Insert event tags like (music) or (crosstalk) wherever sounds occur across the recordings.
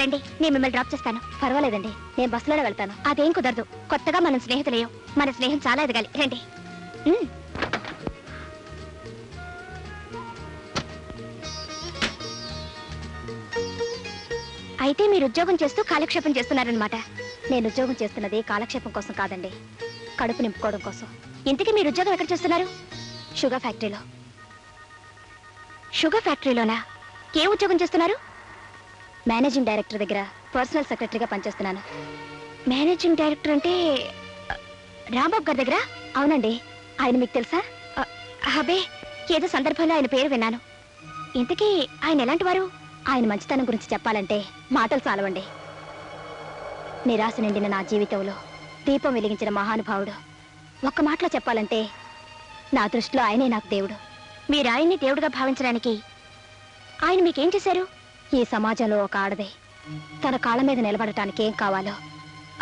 రండి నేను మిమ్మల్ని డ్రాప్ చేస్తాను. పర్వాలేదండి నేను బస్సులోనే వెళ్తాను. అదేం కుదరదు. కొత్తగా మనం స్నేహితులేయం మన స్నేహం చాలా ఎదగాలి. రండి. అయితే మీరు ఉద్యోగం చేస్తూ కాలక్షేపం చేస్తున్నారనమాట నేను ఉద్యోగం చేస్తున్నది కాలక్షేపం కోసం కాదండి. కడుపు నింపుకోవడం కోసం. ఇంతకీ మీరు ఉద్యోగం ఎక్కడ చేస్తున్నారు? షుగర్ ఫ్యాక్టరీలో. షుగర్ ఫ్యాక్టరీలోనా? ఏ ఉద్యోగం చేస్తున్నారు? మేనేజింగ్ డైరెక్టర్ దగ్గర పర్సనల్ సెక్రటరీగా పనిచేస్తున్నాను. మేనేజింగ్ డైరెక్టర్ అంటే రాంబాబు గారి దగ్గర? అవునండి. ఆయన మీకు తెలుసా? అబే ఏదో సందర్భంలో ఆయన పేరు విన్నాను. ఇంతకీ ఆయన ఎలాంటి వారు? ఆయన మంచితనం గురించి చెప్పాలంటే మాటలు చాలవండి. నిరాశ నిండిన నా జీవితంలో దీపం వెలిగించిన మహానుభావుడు. ఒక్క మాటలో చెప్పాలంటే నా దృష్టిలో ఆయనే నాకు దేవుడు. మీరు ఆయన్ని దేవుడుగా భావించడానికి ఆయన మీకేం చేశారు? ఈ సమాజంలో ఒక ఆడదే. తన కాళ్ళ మీద నిలబడటానికి ఏం కావాలో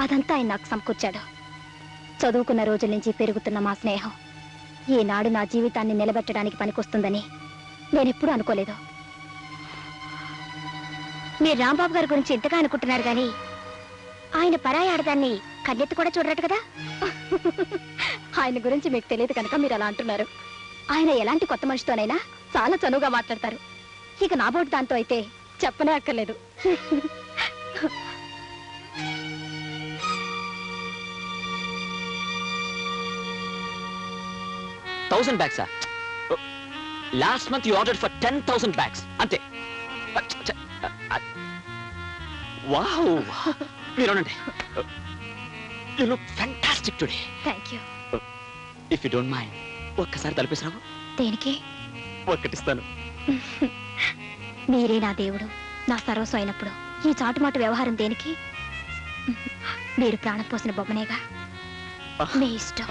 అదంతా ఆయన నాకు సమకూర్చాడు. చదువుకున్న రోజుల నుంచి పెరుగుతున్న మా స్నేహం. ఈనాడు నా జీవితాన్ని నిలబెట్టడానికి పనికొస్తుందని నేనెప్పుడూ అనుకోలేదు. మీరు రాంబాబు గారి గురించి ఇంతగా అనుకుంటున్నారు కానీ ఆయన పరాయి ఆడదాన్ని కన్నెత్తి కూడా చూడరట కదా? ఆయన గురించి మీకు తెలియదు కనుక మీరు అలా అంటున్నారు. ఆయన ఎలాంటి కొత్త మనిషితోనైనా చాలా చనువుగా మాట్లాడతారు. ఇక నా బోటు దాంతో అయితే చెప్పనే అక్కర్లేదు thousand బ్యాగ్సా last month you order for ten thousand bags. అంతే. వావ్. మీరు you look fantastic today. Thank you if you don't mind ఒక్కసారి తలపేసినావు దేనికి? ఒక్కటిస్తాను (laughs) మీరే నా దేవుడు నా సర్వస్వం అయినప్పుడు ఈ చాటుమాటు వ్యవహారం దేనికి? మీరు ప్రాణం పోసిన బొమ్మనేగా? మీ ఇష్టం.